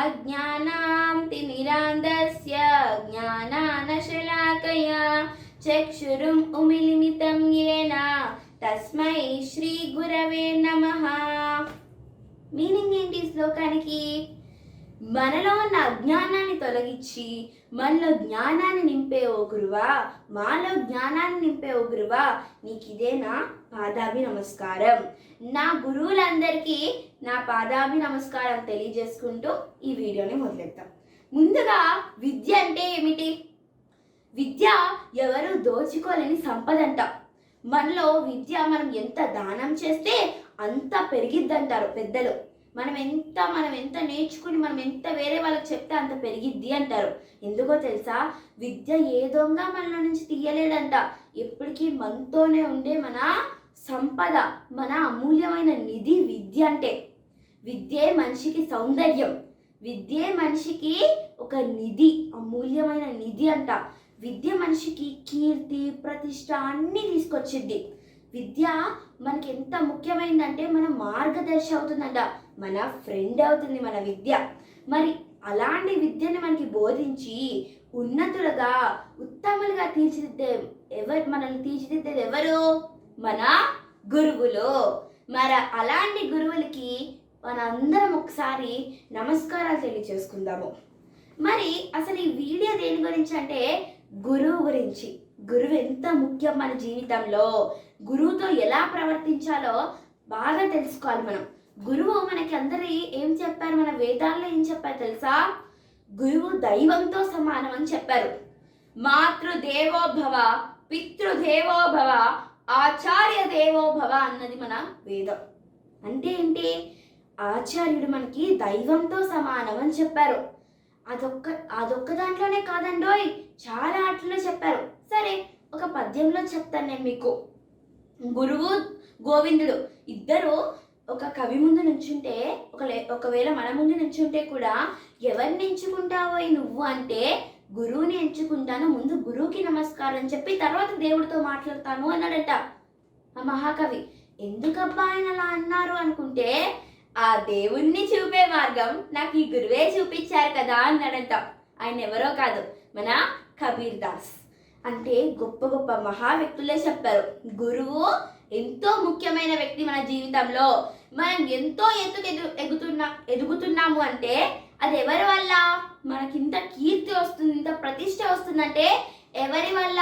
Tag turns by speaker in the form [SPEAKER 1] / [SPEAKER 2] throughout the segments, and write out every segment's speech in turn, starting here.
[SPEAKER 1] अज्ञानां तिमिरान्धस्य ज्ञानानशलाकया चक्षुरुम् उमिलिमितं येन తస్మై శ్రీ గురవే నమ మీనింగ్ ఏంటి ఈ శ్లోకానికి మనలో ఉన్న అజ్ఞానాన్ని తొలగించి మనలో జ్ఞానాన్ని నింపే ఓ గురువా మాలో జ్ఞానాన్ని నింపే ఓ గురువా నీకు ఇదే నా పాదాభి నమస్కారం నా గురువులందరికీ నా పాదాభి నమస్కారం తెలియజేసుకుంటూ ఈ వీడియోని మొదలెడతాం. ముందుగా విద్య అంటే ఏమిటి? విద్య ఎవరు దోచుకోలేని సంపద అంట మనలో విద్య మనం ఎంత దానం చేస్తే అంత పెరిగిద్దంటారు పెద్దలు. మనం ఎంత మనం ఎంత నేర్చుకుని మనం ఎంత వేరే వాళ్ళకి చెప్తే అంత పెరిగిద్ది అంటారు. ఎందుకో తెలుసా? విద్య ఏ దొంగ మనలో నుంచి తీయలేడంట. ఎప్పటికీ మనతోనే ఉండే మన సంపద మన అమూల్యమైన నిధి విద్య అంటే విద్యే మనిషికి సౌందర్యం. విద్యే మనిషికి ఒక నిధి అమూల్యమైన నిధి అంట. విద్య మనిషికి కీర్తి ప్రతిష్ట అన్నీ తీసుకొచ్చింది విద్య మనకి ఎంత ముఖ్యమైందంటే మన మార్గదర్శి అవుతుందంట. మన ఫ్రెండ్ అవుతుంది మన విద్య. మరి అలాంటి విద్యను మనకి బోధించి ఉన్నతులుగా ఉత్తములుగా తీర్చిదిద్దే ఎవరు మనల్ని తీర్చిదిద్దేది ఎవరు? మన గురువులు. మరి అలాంటి గురువులకి మనందరం ఒకసారి నమస్కారాలు తెలియచేసుకుందాము. మరి అసలు ఈ వీడియో దేని గురించి అంటే గురువు గురించి. గురువు ఎంత ముఖ్యం మన జీవితంలో? గురువుతో ఎలా ప్రవర్తించాలో బాగా తెలుసుకోవాలి మనం. గురువు మనకి అందరి ఏం చెప్పారు? మన వేదాల్లో ఏం చెప్పారు తెలుసా? గురువు దైవంతో సమానం అని చెప్పారు. మాతృదేవోభవ పితృదేవోభవ ఆచార్య దేవోభవ అన్నది మన వేదం. అంటే ఏంటి? ఆచార్యుడు మనకి దైవంతో సమానం అని చెప్పారు. అదొక్క అదొక్క దాంట్లోనే కాదండోయ్ చాలా ఆటల్లో చెప్పారు. సరే ఒక పద్యంలో చెప్తాను నేను మీకు. గురువు గోవిందుడు ఇద్దరు ఒక కవి ముందు నుంచుంటే ఒక ఒకవేళ మన ముందు నుంచుంటే కూడా ఎవరిని ఎంచుకుంటావో నువ్వు అంటే గురువుని ఎంచుకుంటాను ముందు గురువుకి నమస్కారం అని చెప్పి తర్వాత దేవుడితో మాట్లాడతాను అన్నాడట ఆ మహాకవి. ఎందుకబ్బా ఆయన అలా అన్నారు అనుకుంటే ఆ దేవుణ్ణి చూపే మార్గం నాకు ఈ గురువే చూపించారు కదా అన్నాడంట. ఆయన ఎవరో కాదు మన కబీర్ దాస్ అంటే గొప్ప గొప్ప మహా వ్యక్తులే చెప్పారు. గురువు ఎంతో ముఖ్యమైన వ్యక్తి మన జీవితంలో. మనం ఎంతో ఎత్తుకు ఎదు ఎగుతున్నా ఎదుగుతున్నాము అంటే అది ఎవరి వల్ల? మనకి ఇంత కీర్తి వస్తుంది ఇంత ప్రతిష్ట వస్తుందంటే ఎవరి వల్ల?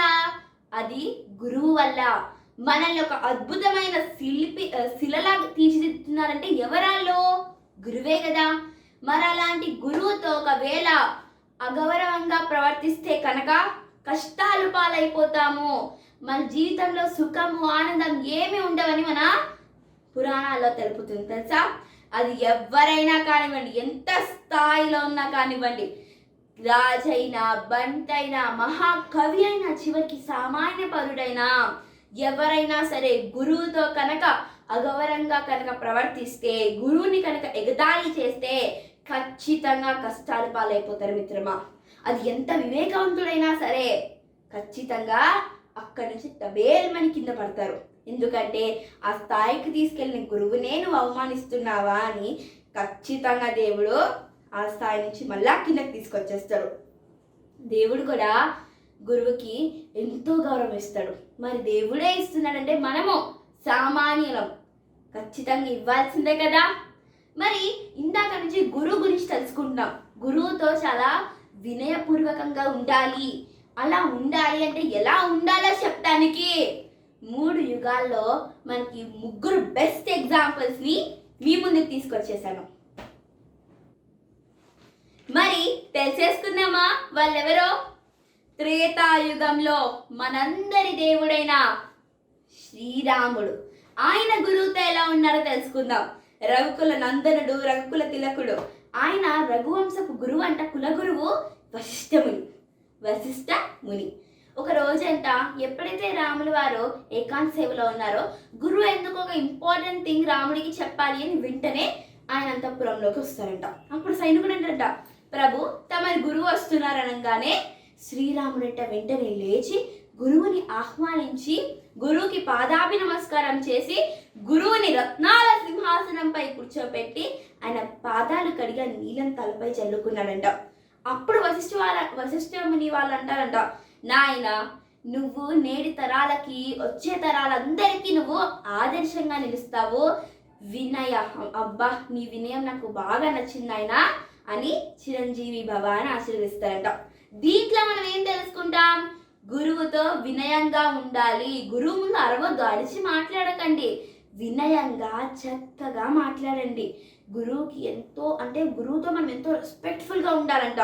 [SPEAKER 1] అది గురువు వల్ల. మనల్ని ఒక అద్భుతమైన శిల్పి శిలలా శిలలాగా తీర్చిదిద్దుతున్నారంటే ఎవరాల్లో గురువే కదా. మరి అలాంటి గురువుతో ఒకవేళ అగౌరవంగా ప్రవర్తిస్తే కనుక కష్టాలు పాలైపోతాము. మన జీవితంలో సుఖము ఆనందం ఏమి ఉండవని మన పురాణాల్లో తెలుపుతుంది తెలుసా? అది ఎవరైనా కానివ్వండి ఎంత స్థాయిలో ఉన్నా కానివ్వండి రాజైనా బంటైనా మహాకవి అయినా చివరికి సామాన్య పరుడైనా ఎవరైనా సరే గురువుతో కనుక అగౌరవంగా కనుక ప్రవర్తిస్తే గురువుని కనుక ఎగదాయి చేస్తే ఖచ్చితంగా కష్టాలు పాలైపోతారు మిత్రమా. అది ఎంత వివేకవంతుడైనా సరే ఖచ్చితంగా అక్కడి నుంచి తబేల్మని కింద పడతారు. ఎందుకంటే ఆ స్థాయికి తీసుకెళ్ళిన గురువునే నువ్వు అవమానిస్తున్నావా? అని ఖచ్చితంగా దేవుడు ఆ స్థాయి నుంచి మళ్ళా కిందకి తీసుకొచ్చేస్తాడు. దేవుడు కూడా గురువుకి ఎంతో గౌరవం ఇస్తాడు. మరి దేవుడే ఇస్తున్నాడంటే మనము సామాన్యులం. ఖచ్చితంగా ఇవ్వాల్సిందే కదా. మరి ఇందాక నుంచి గురువు గురించి తెలుసుకుంటున్నాం. గురువుతో చాలా వినయపూర్వకంగా ఉండాలి. అలా ఉండాలి అంటే ఎలా ఉండాలో చెప్తానికి మూడు యుగాల్లో మనకి ముగ్గురు బెస్ట్ ఎగ్జాంపుల్స్ని మీ ముందుకు తీసుకొచ్చేసాను. మరి తెలిసేసుకుందామా? వాళ్ళెవరో? త్రేతాయుగంలో మనందరి దేవుడైన శ్రీరాముడు. ఆయన గురువుతో ఎలా ఉన్నారో తెలుసుకుందాం. రఘుకుల నందనుడు రఘుకుల తిలకుడు. ఆయన రఘువంశపు గురువు అంట కులగురువు వశిష్ఠముని. వశిష్ఠ ముని. ఒక రోజంట ఎప్పుడైతే రాములు వారు ఏకాంత సేవలో ఉన్నారో గురువు ఎందుకు ఒక ఇంపార్టెంట్ థింగ్ రాముడికి చెప్పాలి అని వెంటనే ఆయన అంతఃపురంలోకి వస్తారంట. అప్పుడు సైనికుడు అంటారంట ప్రభు తమరి గురువు వస్తున్నారు అనగానే శ్రీరాముడంట వెంటనే లేచి గురువుని ఆహ్వానించి గురువుకి పాదాభి నమస్కారం చేసి గురువుని రత్నాల సింహాసనంపై కూర్చోపెట్టి ఆయన పాదాలు కడిగా నీలం తలపై చల్లుకున్నాడంట. అప్పుడు వశిష్ఠ వాళ్ళ వశిష్ఠముని వాళ్ళు అంటారంట నాయన నువ్వు నేటి తరాలకి వచ్చే తరాలందరికీ నువ్వు ఆదర్శంగా నిలుస్తావు. వినయ అబ్బా నీ వినయం నాకు బాగా నచ్చింది ఆయన అని చిరంజీవి భవ అని ఆశీర్వదిస్తారంట. దీంట్లో మనం ఏం తెలుసుకుంటాం? గురువుతో వినయంగా ఉండాలి. గురువు ముందు అరవద్దు అరిచి మాట్లాడకండి. వినయంగా చక్కగా మాట్లాడండి. గురువుకి ఎంతో అంటే గురువుతో మనం ఎంతో రెస్పెక్ట్ఫుల్గా ఉండాలంట.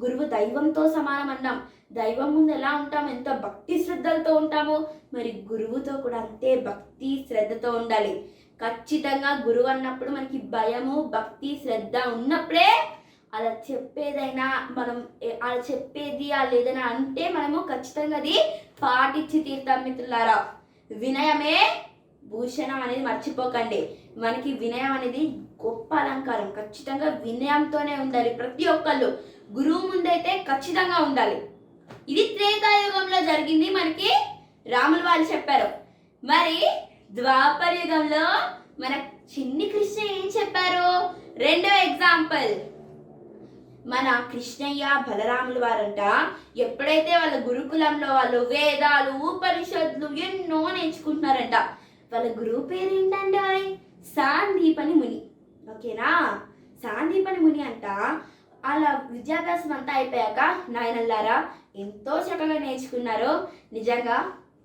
[SPEAKER 1] గురువు దైవంతో సమానం అన్నాం దైవం ముందు ఎలా ఉంటాము ఎంత భక్తి శ్రద్ధలతో ఉంటామో మరి గురువుతో కూడా అంతే భక్తి శ్రద్ధతో ఉండాలి. ఖచ్చితంగా గురువు అన్నప్పుడు మనకి భయము భక్తి శ్రద్ధ ఉన్నప్పుడే అలా చెప్పేదైనా మనం అలా చెప్పేది అలా ఏదైనా అంటే మనము ఖచ్చితంగా అది పాటించి తీర్థం మిత్రులారా. వినయమే భూషణం అనేది మర్చిపోకండి. మనకి వినయం అనేది గొప్ప అలంకారం. ఖచ్చితంగా వినయంతోనే ఉండాలి ప్రతి ఒక్కళ్ళు. గురువు ముందైతే ఖచ్చితంగా ఉండాలి. ఇది త్రేతాయుగంలో జరిగింది మనకి రాముల వారు చెప్పారు. మరి ద్వాపర యుగంలో మన చిన్ని కృష్ణ ఏం చెప్పారు? రెండో ఎగ్జాంపుల్ మన కృష్ణయ్య బలరాములు వారంట ఎప్పుడైతే వాళ్ళ గురుకులంలో వాళ్ళు వేదాలు ఉపనిషత్తులు ఎన్నో నేర్చుకుంటున్నారంట. వాళ్ళ గురువు పేరు ఏంటంటే సాందీపని ముని. ఓకేనా? సాందీపని ముని అంట. అలా విద్యాభ్యాసం అంతా అయిపోయాక నాయనల్లారా ఎంతో చక్కగా నేర్చుకున్నారు. నిజంగా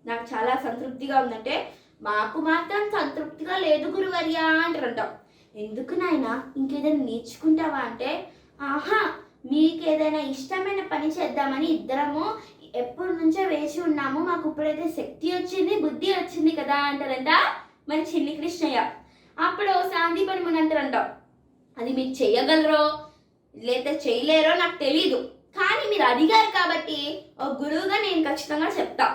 [SPEAKER 1] నాకు చాలా సంతృప్తిగా ఉందంటే మాకు మాత్రం సంతృప్తిగా లేదు గురువర్యా అంటారంటాం ఎందుకు నాయన ఇంకేదైనా నేర్చుకుంటావా అంటే ఆహా మీకు ఏదైనా ఇష్టమైన పని చేద్దామని ఇద్దరము ఎప్పటి నుంచో వేచి ఉన్నాము. మాకు ఇప్పుడైతే శక్తి వచ్చింది బుద్ధి వచ్చింది కదా అంటారంట మరి చిన్ని కృష్ణయ్య. అప్పుడు సాందీపని ముని అంటారంట అది మీరు చేయగలరో లేదా చేయలేరో నాకు తెలీదు. కానీ మీరు అడిగారు కాబట్టి ఒక గురువుగా నేను ఖచ్చితంగా చెప్తా.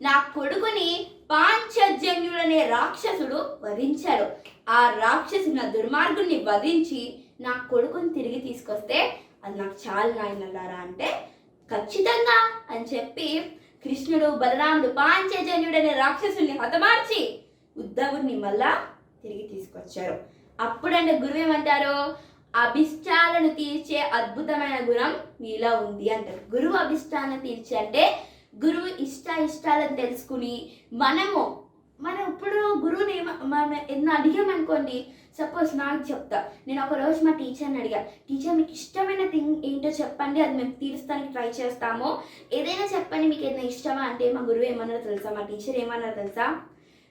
[SPEAKER 1] నా కొడుకుని పాంచజన్యుడనే రాక్షసుడు వధించాడు. ఆ రాక్షసుని నా దుర్మార్గుడిని వధించి నా కొడుకుని తిరిగి తీసుకొస్తే అది నాకు చాలు నాయనల్లారా అంటే ఖచ్చితంగా అని చెప్పి కృష్ణుడు బలరాముడు అనే రాక్షసుని హతమార్చి ఉద్ధవుడిని మళ్ళా తిరిగి తీసుకొచ్చారు. అప్పుడంటే గురువు ఏమంటారు అభిష్టాలను తీర్చే అద్భుతమైన గుణం మీలో ఉంది అంటారు. గురువు అభిష్టాలను తీర్చే అంటే గురువు ఇష్ట ఇష్టాలను తెలుసుకుని మనము మనం ఇప్పుడు గురువుని మనం ఎన్నో అడిగామనుకోండి సపోజ్ నాకు చెప్తా. నేను ఒక రోజు మా టీచర్ని అడిగా టీచర్ మీకు ఇష్టమైన థింగ్ ఏంటో చెప్పండి అది మేము తీర్చడానికి ట్రై చేస్తాము. ఏదైనా చెప్పండి మీకు ఏదైనా ఇష్టమా? అంటే మా గురువు ఏమన్నారో తెలుసా? మా టీచర్ ఏమన్నారో తెలుసా?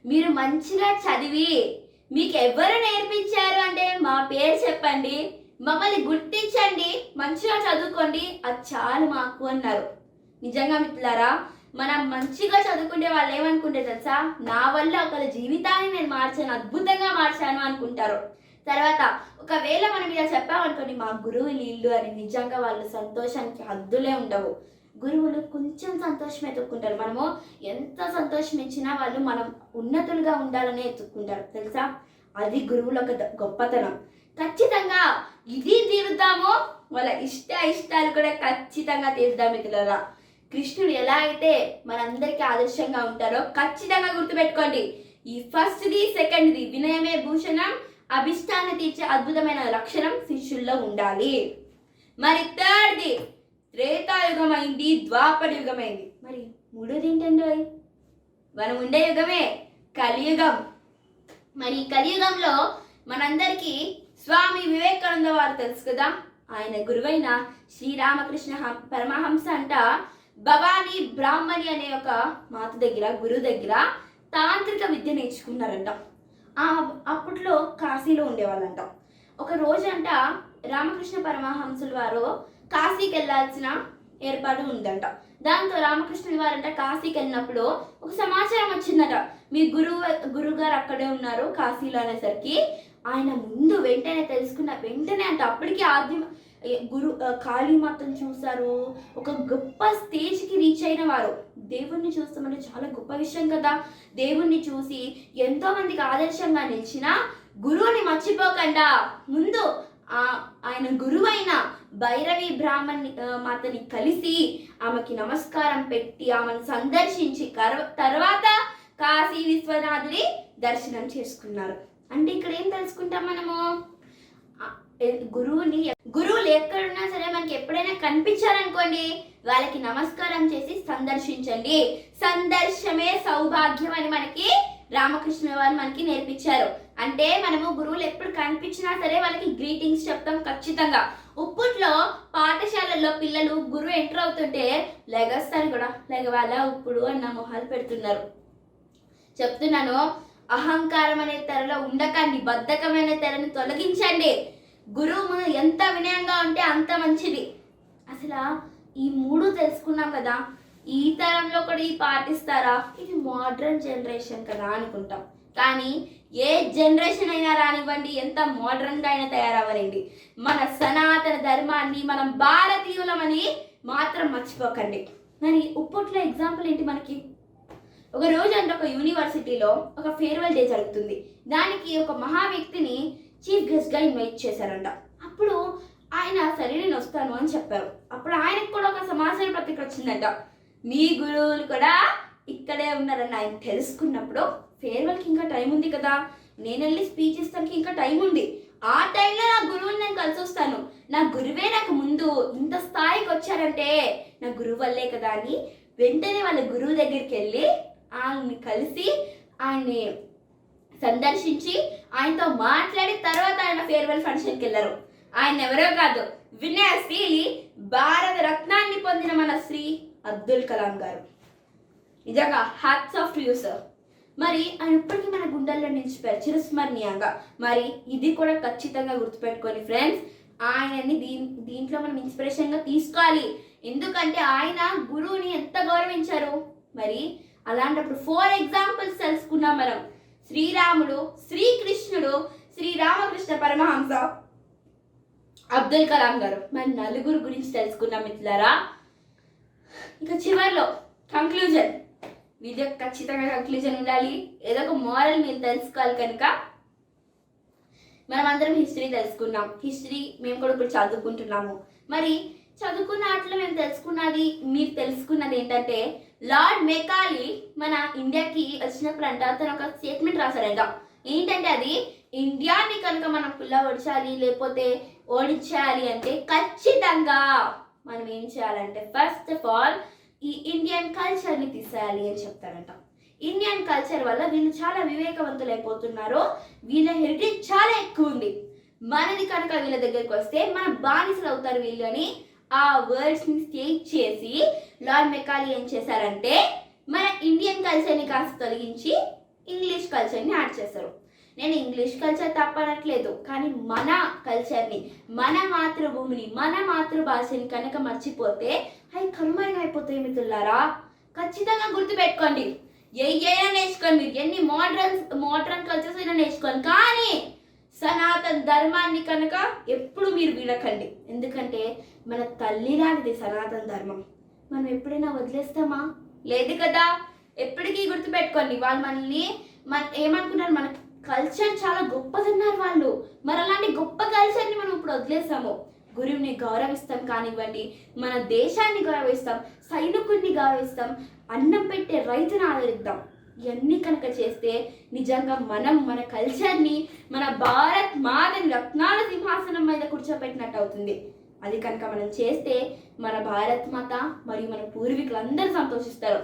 [SPEAKER 1] మీరు మంచిగా చదివి మీకు ఎవరు నేర్పించారు అంటే మా పేరు చెప్పండి మమ్మల్ని గుర్తించండి మంచిగా చదువుకోండి అది చాలు మాకు అన్నారు. నిజంగా మిత్రులారా మనం మంచిగా చదువుకుంటే వాళ్ళు ఏమనుకుంటే తెలుసా? నా వల్ల ఒకరి జీవితాన్ని నేను మార్చాను అద్భుతంగా మార్చాను అనుకుంటారు. తర్వాత ఒకవేళ మనం ఇలా చెప్పామనుకోండి మా గురువు నీళ్ళు అని నిజంగా వాళ్ళ సంతోషానికి హద్దులే ఉండవు. గురువులు కొంచెం సంతోషం ఎత్తుక్కుంటారు. మనము ఎంత సంతోషం ఇచ్చినా వాళ్ళు మనం ఉన్నతులుగా ఉండాలని ఎత్తుక్కుంటారు. తెలుసా? అది గురువుల ఒక గొప్పతనం. ఖచ్చితంగా ఇది తీరుద్దామో వాళ్ళ ఇష్ట ఇష్టాలు కూడా ఖచ్చితంగా తీరుద్దాం మిత్రులరా. కృష్ణుడు ఎలా అయితే మనందరికీ ఆదర్శంగా ఉంటారో ఖచ్చితంగా గుర్తుపెట్టుకోండి. ఈ ఫస్ట్ది సెకండ్ది వినయమే భూషణం అభిష్టాన్ని తీర్చే అద్భుతమైన లక్షణం శిష్యుల్లో ఉండాలి. మరి థర్డ్ది త్రేతాయుగం అయింది ద్వాపర యుగం అయింది మరి మూడోది ఏంటండి? మనం ఉండే యుగమే కలియుగం. మరి కలియుగంలో మనందరికీ స్వామి వివేకానంద వారు తెలుసు కదా? ఆయన గురువైన శ్రీరామకృష్ణ పరమహంస అంట భవానీ బ్రాహ్మణి అనే ఒక మాత దగ్గర గురువు దగ్గర తాంత్రిక విద్య నేర్చుకున్నారంట. ఆ అప్పట్లో కాశీలో ఉండేవాళ్ళంట. ఒక రోజంట రామకృష్ణ పరమహంసుల వారు కాశీకి వెళ్ళాల్సిన ఏర్పాటు ఉందంట. దాంతో రామకృష్ణుల వారంట కాశీకి వెళ్ళినప్పుడు ఒక సమాచారం వచ్చిందట. మీ గురువు గురుగారు అక్కడే ఉన్నారు కాశీలో అనేసరికి. ఆయన ముందు వెంటనే తెలుసుకున్న వెంటనే అంటే. అప్పటికి ఆద్యం గురు కాళీ కాళీమాతను చూశారు. ఒక గొప్ప స్టేజ్కి రీచ్ అయిన వారు. దేవుణ్ణి చూస్తామంటే చాలా గొప్ప విషయం కదా. దేవుణ్ణి చూసి ఎంతోమందికి ఆదర్శంగా నిలిచిన గురువుని మర్చిపోకుండా. ముందు ఆ ఆయన గురువైన భైరవి బ్రాహ్మణ్ మాతని కలిసి ఆమెకి నమస్కారం పెట్టి ఆమెను సందర్శించి కర తర్వాత కాశీ విశ్వనాథుడి దర్శనం చేసుకున్నారు. అంటే ఇక్కడ ఏం తెలుసుకుంటాం మనము? గురువుని గురువులు ఎక్కడున్నా సరే మనకి ఎప్పుడైనా కనిపించారనుకోండి వాళ్ళకి నమస్కారం చేసి సందర్శించండి. సందర్శమే సౌభాగ్యం అని మనకి రామకృష్ణ వారు మనకి నేర్పించారు. అంటే మనము గురువులు ఎప్పుడు కనిపించినా సరే వాళ్ళకి గ్రీటింగ్స్ చెప్తాం ఖచ్చితంగా. ఉప్పుట్లో పాఠశాలల్లో పిల్లలు గురువు ఎంటర్ అవుతుంటే లెగస్తారు కూడా. లెగవాలా? ఉప్పుడు అన్న మొహాలు పెడుతున్నారు. చెప్తున్నాను అహంకారం అనే తెరలో ఉండకండి. బద్ధకమైన తెరని తొలగించండి. గురువు ఎంత వినయంగా ఉంటే అంత మంచిది. అసలు ఈ మూడు తెలుసుకున్నాం కదా. ఈ తరంలో కూడా ఈ పాటిస్తారా ఇది మోడ్రన్ జనరేషన్ కదా అనుకుంటాం. కానీ ఏ జనరేషన్ అయినా రానివ్వండి ఎంత మోడ్రన్గా అయినా తయారవ్వరండి. మన సనాతన ధర్మాన్ని మనం భారతీయులమని మాత్రం మర్చిపోకండి. మరి ఉప్పట్లో ఎగ్జాంపుల్ ఏంటి మనకి? ఒక రోజు అంటే ఒక యూనివర్సిటీలో ఒక ఫేర్వెల్ డే జరుగుతుంది. దానికి ఒక మహా వ్యక్తిని చీఫ్ గెస్ట్గా ఇన్వైట్ చేశారంట. అప్పుడు ఆయన సరే నేను వస్తాను అని చెప్పారు. అప్పుడు ఆయనకు కూడా ఒక సమాచార పత్రిక వచ్చిందంట. మీ గురువులు కూడా ఇక్కడే ఉన్నారని ఆయన తెలుసుకున్నప్పుడు ఫేర్వెల్కి ఇంకా టైం ఉంది కదా. నేను వెళ్ళి స్పీచ్ ఇస్తానికి ఇంకా టైం ఉంది. ఆ టైంలో నా గురువుని నేను కలిసి వస్తాను. నా గురువే నాకు ముందు ఇంత స్థాయికి వచ్చారంటే నా గురువు వల్లే కదా అని వెంటనే వాళ్ళ గురువు దగ్గరికి వెళ్ళి ఆయన్ని కలిసి ఆయన్ని సందర్శించి ఆయనతో మాట్లాడి తర్వాత ఆయన ఫేర్వెల్ ఫంక్షన్కి వెళ్ళారు. ఆయన ఎవరో కాదు వినయశీలి భారత రత్నాన్ని పొందిన మన శ్రీ అబ్దుల్ కలాం గారు. నిజంగా హ్యాట్స్ ఆఫ్ యూ సార్ మరి ఆయన ఇప్పటికీ మన గుండెల్లో నిలిచిపోయారు చిరస్మరణీయంగా. మరి ఇది కూడా ఖచ్చితంగా గుర్తుపెట్టుకోండి ఫ్రెండ్స్ ఆయనని దీని దీంట్లో మనం ఇన్స్పిరేషన్గా తీసుకోవాలి. ఎందుకంటే ఆయన గురువుని ఎంత గౌరవించారు? మరి అలాంటప్పుడు ఫోర్ ఎగ్జాంపుల్స్ తెలుసుకున్నాం మనం. శ్రీరాముడు శ్రీకృష్ణుడు శ్రీరామకృష్ణ పరమహంస అబ్దుల్ కలాం గారు. మరి నలుగురు గురించి తెలుసుకున్నాం మిత్రులారా. ఇంకా చివర్లో కంక్లూజన్ వీడియో ఖచ్చితంగా కంక్లూజన్ ఉండాలి. ఏదో ఒక మోరల్ మీరు తెలుసుకోవాలి కనుక. మనం అందరం హిస్టరీ తెలుసుకున్నాం. హిస్టరీ మేము కూడా ఇప్పుడు చదువుకుంటున్నాము. మరి చదువుకున్న ఆటలో మేము తెలుసుకున్నది మీరు తెలుసుకున్నది ఏంటంటే లార్డ్ మెకాలి మన ఇండియాకి వచ్చినప్పుడు అంట తను ఒక స్టేట్మెంట్ రాశారంట ఏంటంటే అది ఇండియాని కనుక మనం పుల్ల ఓడించాలి లేకపోతే ఓడించాలి అంటే ఖచ్చితంగా మనం ఏం చేయాలంటే ఫస్ట్ ఆఫ్ ఆల్ ఈ ఇండియన్ కల్చర్ని తీసేయాలి అని చెప్తారంట. ఇండియన్ కల్చర్ వల్ల వీళ్ళు చాలా వివేకవంతులు అయిపోతున్నారు వీళ్ళ హెరిటేజ్ చాలా ఎక్కువ ఉంది మనది కనుక వీళ్ళ దగ్గరికి వస్తే మన బానిసలు అవుతారు వీళ్ళు అని ఆ వర్డ్స్ని స్టేజ్ చేసి లార్డ్ మెకాలి ఏం చేశారంటే మన ఇండియన్ కల్చర్ని కాస్త తొలగించి ఇంగ్లీష్ కల్చర్ని యాడ్ చేశారు. నేను ఇంగ్లీష్ కల్చర్ తప్పనట్లేదు కానీ మన కల్చర్ని మన మాతృభూమిని మన మాతృభాషని కనుక మర్చిపోతే అవి కనుమరుగైపోతాయి మిత్రులారా. ఖచ్చితంగా గుర్తుపెట్టుకోండి. ఏ అయినా నేర్చుకోండి మీరు. ఎన్ని మోడ్రన్ మోడ్రన్ కల్చర్స్ అయినా నేర్చుకోండి. కానీ సనాతన ధర్మాన్ని కనుక ఎప్పుడు మీరు వినకండి. ఎందుకంటే మన తల్లిలాంటిది సనాతన ధర్మం. మనం ఎప్పుడైనా వదిలేస్తామా? లేదు కదా. ఎప్పటికీ గుర్తుపెట్టుకోండి. వాళ్ళు మనల్ని మన ఏమనుకున్నారు మనకు కల్చర్ చాలా గొప్పదన్నారు వాళ్ళు. మరి అలాంటి గొప్ప కల్చర్ని మనం ఇప్పుడు వదిలేస్తాము గురువుని గౌరవిస్తాం కానివ్వండి మన దేశాన్ని గౌరవిస్తాం సైనికుడిని గౌరవిస్తాం అన్నం పెట్టే రైతును ఆదరిద్దాం. ఇవన్నీ కనుక చేస్తే నిజంగా మనం మన కల్చర్ని మన భారత్ మాదని రత్నాల సింహాసనం మీద కూర్చోపెట్టినట్టు అవుతుంది. అది కనుక మనం చేస్తే మన భారత్ మాత మరియు మన పూర్వీకులు అందరూ సంతోషిస్తారు.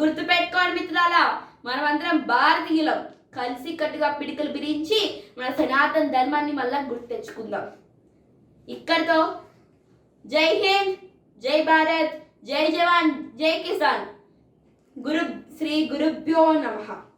[SPEAKER 1] గుర్తుపెట్టుకోండి మిత్రులారా మనమందరం భారతీయులం. కలిసి కట్టుగా పిడికలు బిరించి మన సనాతన ధర్మాన్ని మళ్ళా గుర్తు తెచ్చుకుందాం. ఇక్కడితో జై హింద్ జై భారత్ జై జవాన్ జై కిసాన్. గురు శ్రీ గురుభ్యో నమః.